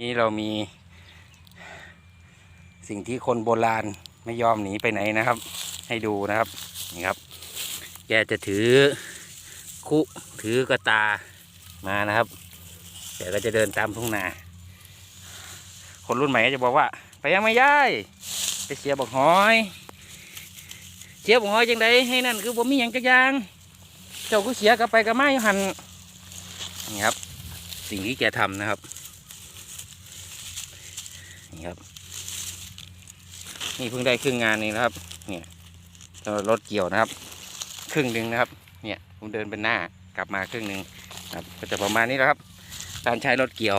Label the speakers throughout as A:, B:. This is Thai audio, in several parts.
A: นี่เรามี สิ่งที่คนโบราณไม่ยอมหนีไปไหนนะครับ ให้ดูนะครับนี่ครับ แกจะถือคุถือกระตามานะครับแกก็จะเดินตามทุ่งนา คนรุ่นใหม่ก็จะบอกว่า ไปยังไม่ย้ายไปเสียบอกหอยเสียบอกหอยจังไดให้นั่นคือผมมีอย่างจักยาง เจ้าก็เสียกลับไปกับไม้หันนี่ครับ สิ่งที่แกทำนะครับ นี่ครับ นี่เพิ่งได้ครึ่งงานเองนะครับ เนี่ยรถเกี่ยวนะครับ ครึ่งหนึ่งนะครับ เนี่ยผมเดินเป็นหน้ากลับมาครึ่งหนึ่งครับก็จะประมาณนี้แหละครับ การใช้รถเกี่ยว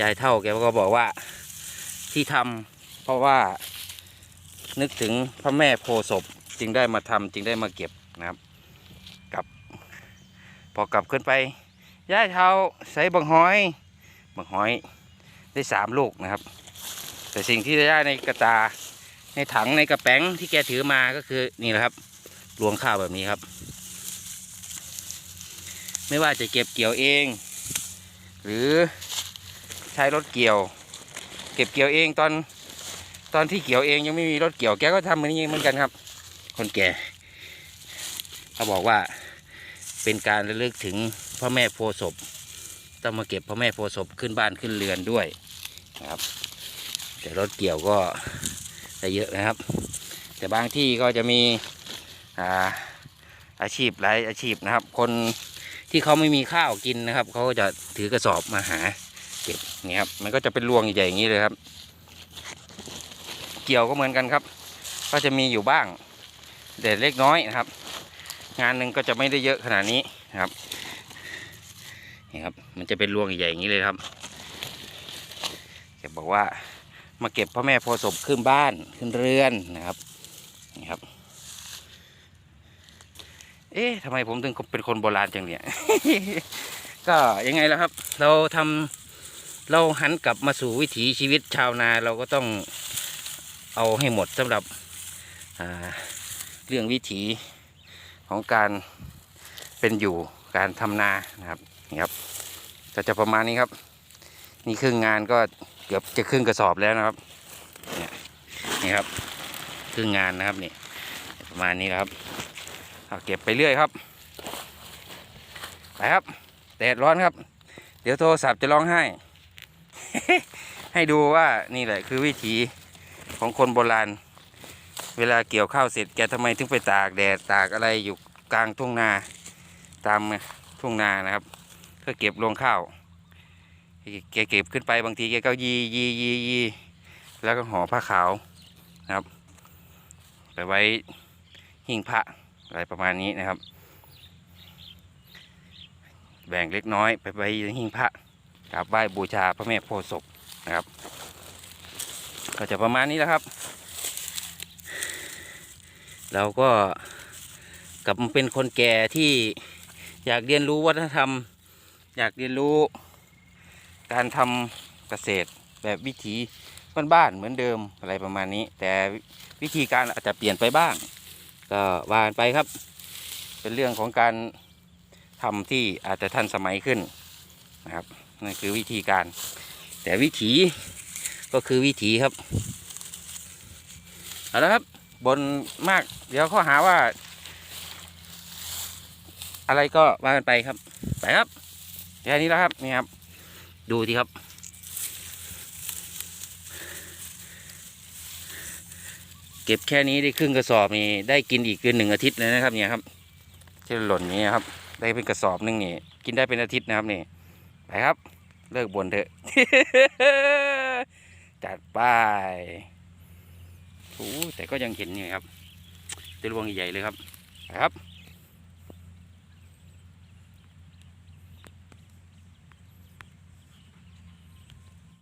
A: ยายเท่าแกก็บอกว่าที่ทำเพราะว่านึกถึงพระแม่โพศพจึงได้มาทำจึงได้มาเก็บนะครับกลับพอกลับขึ้นไปยายเท่าใส่บังหอย บังหอยได้สามลูกนะครับ แต่สิ่งที่ได้ในกระตาในถังในกระแป้งที่แกถือมาก็คือนี่แหละครับรวงข้าวแบบนี้ครับ ไม่ว่าจะเก็บเกี่ยวเอง หรือใช้รถเกี่ยว เก็บเกี่ยวเองตอนตอนที่เกี่ยวเองยังไม่มีรถเกี่ยวแกก็ทำเหมือนนี้เหมือนกันครับ คนแก่เขาบอกว่าเป็นการระลึกถึงพระแม่โพศพ ต้องมาเก็บพระแม่โพศพขึ้นบ้านขึ้นเรือนด้วยนะครับ แต่รถเกี่ยวก็ได้เยอะนะครับ แต่บางที่ก็จะมีอ่าอาชีพหลายอาชีพนะครับ คนที่เขาไม่มีข้าวกินนะครับเขาก็จะถือกระสอบมาหาเก็บนี่ครับมันก็จะเป็นรวงใหญ่ๆอย่างนี้เลยครับ เกี่ยวก็เหมือนกันครับ ก็จะมีอยู่บ้างแต่เล็กน้อยนะครับ งานหนึ่งก็จะไม่ได้เยอะขนาดนี้นะครับ นี่ครับ มันจะเป็นรวงใหญ่ๆอย่างนี้เลยครับแกบอกว่ามาเก็บพ่อแม่โพธิ์ศพขึ้นบ้านขึ้นเรือนนะครับนี่ครับ เอ๊ะทำไมผมถึงเป็นคนโบราณจังเนี่ย ก็ยังไงล่ะครับ เราทำเราหันกลับมาสู่วิถีชีวิตชาวนาเราก็ต้องเอาให้หมดสำหรับเรื่องวิถีของการเป็นอยู่การทำนานะครับ นี่ครับก็จะประมาณนี้ครับ นี่ครึ่งงานก็เกือบจะครึ่งกระสอบแล้วนะครับเนี่ยนี่ครับครึ่งงานนะครับนี่ประมาณนี้ครับเอาเก็บไปเรื่อยครับไปครับแดดร้อนครับ เดี๋ยวโทรศัพท์จะร้องไห้ ให้ดูว่านี่แหละคือวิถีของคนโบราณ เวลาเกี่ยวข้าวเสร็จแกทำไมถึงไปตากแดดตากอะไรอยู่กลางทุ่งนาตามทุ่งนานะครับ เพื่อเก็บรวงข้าวแกเก็บขึ้นไปบางทีแกก็ยียียียีแล้วก็ห่อผ้าขาวนะครับ ไปไว้หิ้งพระอะไรประมาณนี้นะครับ แบ่งเล็กน้อยไปไว้หิ้งพระกราบไหว้บูชาพระแม่โพธิ์ศพนะครับ ก็จะประมาณนี้แหละครับ เราก็กลับมาเป็นคนแก่ที่อยากเรียนรู้วัฒนธรรม อยากเรียนรู้การทำเกษตรแบบวิถีบ้านๆเหมือนเดิมอะไรประมาณนี้ แต่วิธีการอาจจะเปลี่ยนไปบ้าง ก็วานไปครับ เป็นเรื่องของการทำที่อาจจะทันสมัยขึ้นนะครับนั่นคือวิธีการ แต่วิถีก็คือวิถีครับเอาละครับบนมากเดี๋ยวเขาหาว่า อะไรก็ว่ากันไปครับ ไปครับ แค่นี้แล้วครับนี่ครับ ดูสิครับ เก็บแค่นี้ได้ครึ่งกระสอบนี่ได้กินอีกเกินหนึ่งอาทิตย์เลยนะครับ เนี่ยครับที่หล่นนี้ครับ ได้เป็นกระสอบหนึงนี่กินได้เป็นอาทิตย์นะครับนี่ไปครับ เลิกบ่นเถอะ จัดไปโอ้แต่ก็ยังเห็นอยู่ครับเป็นรวงใหญ่ๆเลยครับไปครับ